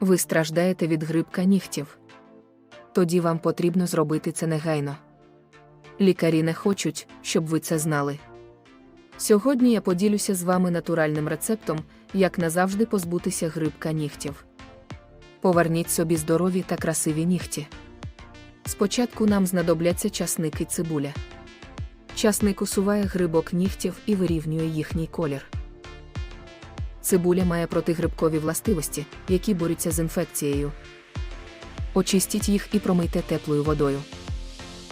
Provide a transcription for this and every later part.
Ви страждаєте від грибка нігтів. Тоді вам потрібно зробити це негайно. Лікарі не хочуть, щоб ви це знали. Сьогодні я поділюся з вами натуральним рецептом, як назавжди позбутися грибка нігтів. Поверніть собі здорові та красиві нігті. Спочатку нам знадобляться часник і цибуля. Часник усуває грибок нігтів і вирівнює їхній колір. Цибуля має протигрибкові властивості, які борються з інфекцією. Очистіть їх і промийте теплою водою.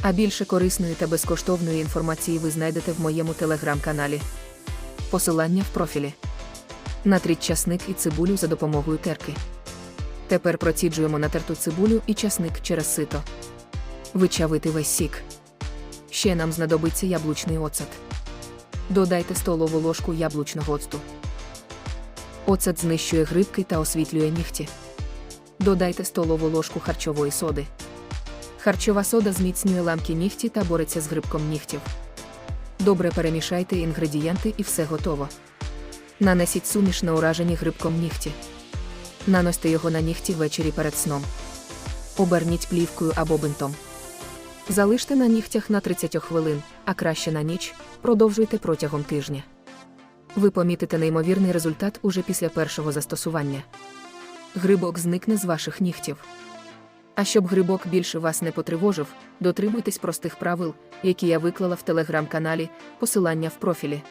А більше корисної та безкоштовної інформації ви знайдете в моєму телеграм-каналі. Посилання в профілі. Натріть часник і цибулю за допомогою терки. Тепер проціджуємо натерту цибулю і часник через сито. Вичавити весь сік. Ще нам знадобиться яблучний оцет. Додайте столову ложку яблучного оцту. Оцет знищує грибки та освітлює нігті. Додайте столову ложку харчової соди. Харчова сода зміцнює ламкі нігті та бореться з грибком нігтів. Добре перемішайте інгредієнти і все готово. Нанесіть суміш на уражені грибком нігті. Наносьте його на нігті ввечері перед сном. Оберніть плівкою або бинтом. Залиште на нігтях на 30 хвилин, а краще на ніч, продовжуйте протягом тижня. Ви помітите неймовірний результат уже після першого застосування. Грибок зникне з ваших нігтів. А щоб грибок більше вас не потривожив, дотримуйтесь простих правил, які я виклала в телеграм-каналі, посилання в профілі.